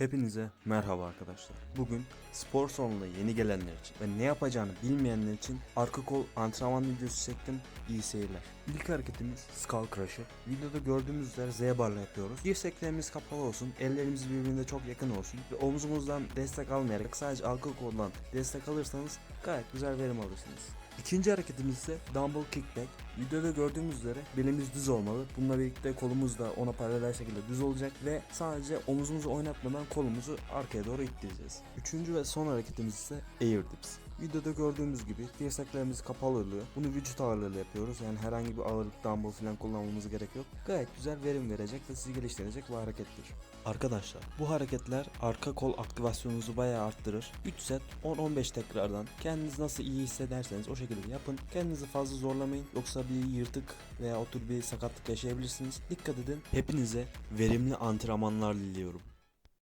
Hepinize merhaba arkadaşlar. Bugün spor salonuna yeni gelenler için ve ne yapacağını bilmeyenler için arka kol antrenman videosu çektim. İyi seyirler. İlk hareketimiz skull crusher. Videoda gördüğümüz üzere Z barla yapıyoruz. Dirseklerimiz kapalı olsun, ellerimiz birbirine çok yakın olsun ve omzumuzdan destek almayarak sadece arka koldan destek alırsanız gayet güzel verim alırsınız. İkinci hareketimiz ise dumbbell kickback. Videoda gördüğümüz üzere belimiz düz olmalı. Bununla birlikte kolumuz da ona paralel şekilde düz olacak ve sadece omuzumuzu oynatmadan kolumuzu arkaya doğru ittireceğiz. Üçüncü ve son hareketimiz ise air dips. Videoda gördüğümüz gibi dirseklerimiz kapalı oluyor. Bunu vücut ağırlığıyla yapıyoruz. Yani herhangi bir ağırlık dumbbell falan kullanmamız gerek yok. Gayet güzel verim verecek ve sizi geliştirecek bir harekettir. Arkadaşlar bu hareketler arka kol aktivasyonunuzu bayağı arttırır. 3 set 10-15 tekrardan kendiniz nasıl iyi hissederseniz o şekilde yapın. Kendinizi fazla zorlamayın yoksa bir yırtık veya o tür bir sakatlık yaşayabilirsiniz. Dikkat edin. Hepinize verimli antrenmanlar diliyorum.